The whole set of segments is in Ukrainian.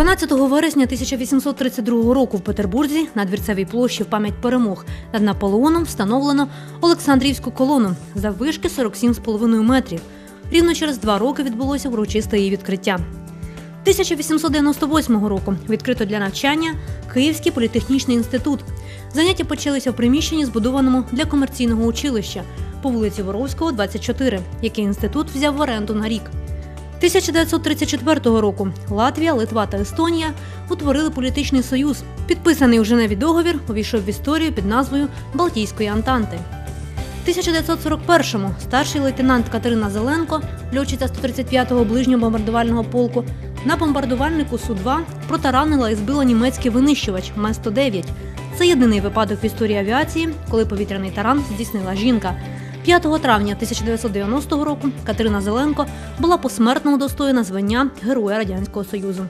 12 вересня 1832 року в Петербурзі на двірцевій площі в пам'ять перемог над Наполеоном встановлено Олександрівську колону за вишки 47,5 метрів. Рівно через два роки відбулося урочисте її відкриття. 1898 року відкрито для навчання Київський політехнічний інститут. Заняття почалися в приміщенні, збудованому для комерційного училища по вулиці Воровського, 24, який інститут взяв в оренду на рік. 1934 року Латвія, Литва та Естонія утворили політичний союз. Підписаний у Женеві договір увійшов в історію під назвою Балтійської Антанти. 1941-му старший лейтенант Катерина Зеленко, льотчиця 135-го ближнього бомбардувального полку, на бомбардувальнику Су-2 протаранила і збила німецький винищувач М-109. Це єдиний випадок в історії авіації, коли повітряний таран здійснила жінка. 5 травня 1990 року Катерина Зеленко була посмертно удостоєна звання Героя Радянського Союзу.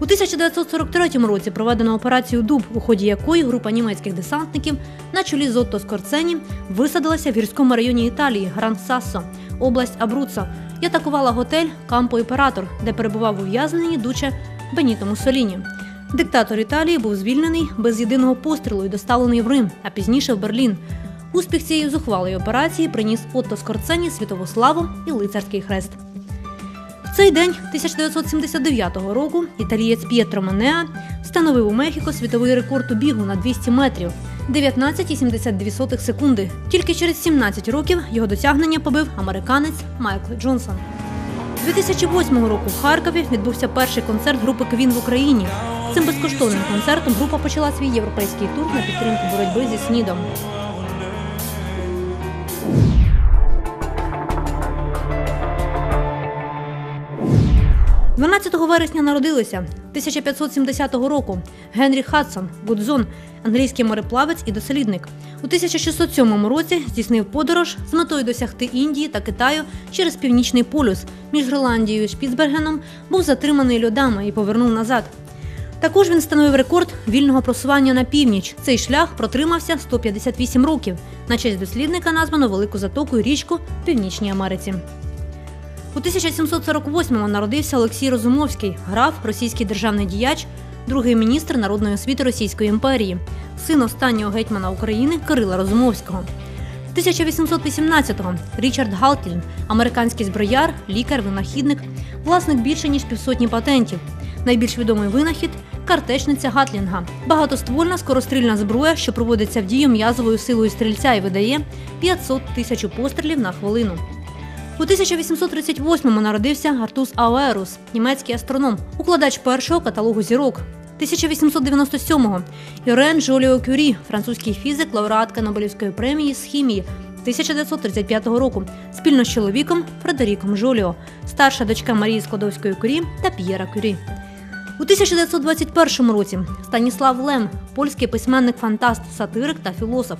У 1943 році проведено операцію Дуб, у ході якої група німецьких десантників на чолі з Отто Скорцені висадилася в гірському районі Італії Гран Сассо, область Абруццо, і атакувала готель Кампо Імператор, де перебував ув'язнений дуче Беніто Муссоліні. Диктатор Італії був звільнений без єдиного пострілу і доставлений в Рим, а пізніше в Берлін. Успіх цієї зухвалої операції приніс Отто Скорцені світову славу і лицарський хрест. В цей день 1979 року італієць П'єтро Менеа встановив у Мехіко світовий рекорд у бігу на 200 метрів 19,72 секунди. Тільки через 17 років його досягнення побив американець Майкл Джонсон. 2008 року в Харкові відбувся перший концерт групи Квін в Україні. Цим безкоштовним концертом група почала свій європейський тур на підтримку боротьби зі СНІДом. 12 вересня народилися 1570 року Генрі Хадсон Гудзон, англійський мореплавець і дослідник. У 1607 році здійснив подорож з метою досягти Індії та Китаю через північний полюс між Гренландією і Шпіцбергеном був затриманий льодами і повернув назад. Також він встановив рекорд вільного просування на північ. Цей шлях протримався 158 років. На честь дослідника названо велику затоку і річку в Північній Америці. У 1748-му народився Олексій Розумовський, граф, російський державний діяч, другий міністр народної освіти Російської імперії, син останнього гетьмана України Кирила Розумовського. 1818-го Річард Галтін, американський зброяр, лікар, винахідник, власник більше ніж півсотні патентів. Найбільш відомий винахід картечниця Гатлінга, багатоствольна скорострільна зброя, що проводиться в дію м'язовою силою стрільця і видає 500 тисяч пострілів на хвилину. У 1838-му народився Артус Ауерус, німецький астроном, укладач першого каталогу зірок. 1897-го Йорен Жоліо Кюрі, французький фізик, лауреатка Нобелівської премії з хімії 1935 року, спільно з чоловіком Фредеріком Жоліо, старша дочка Марії Складовської Кюрі та П'єра Кюрі. У 1921 році Станіслав Лем, польський письменник, фантаст, сатирик та філософ.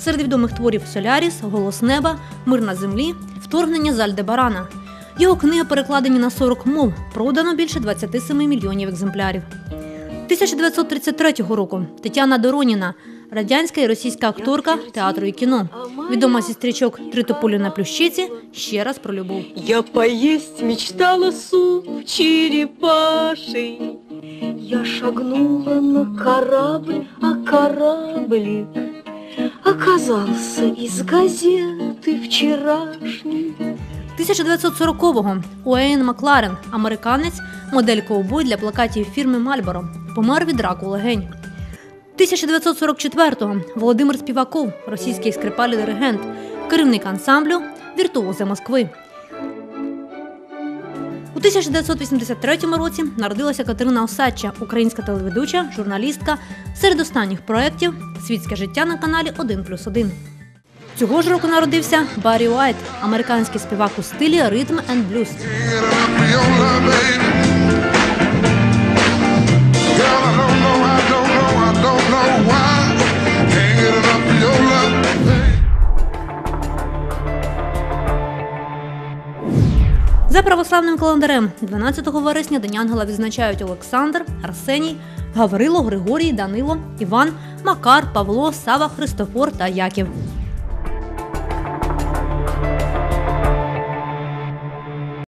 Серед відомих творів Соляріс, Голос неба, Мир на землі, Вторгнення з Альдебарана. Його книги перекладені на 40 мов, продано більше 27 мільйонів екземплярів. 1933 року Тетяна Дороніна, радянська і російська акторка театру і кіно. Відома зі стрічок Три тополі на плющиці ще раз про любов. Я поесть мечтала суп черепаший. Я шагнула на корабль, а кораблик оказался из газеты вчерашней. 1940-го Уейн Макларен, американець, модель ковбой для плакатів фірми Мальборо, помер від раку легень. 1944-го Володимир Співаков, російський скрипаль і диригент, керівник ансамблю Віртуози Москви. У 1983 році народилася Катерина Осадча, українська телеведуча, журналістка. Серед останніх проєктів Світське життя на каналі 1+,1. Цього ж року народився Баррі Уайт, американський співак у стилі ритм енд блюз. За православним календарем 12 вересня День Ангела відзначають Олександр, Арсеній, Гаврило, Григорій, Данило, Іван, Макар, Павло, Сава, Христофор та Яків.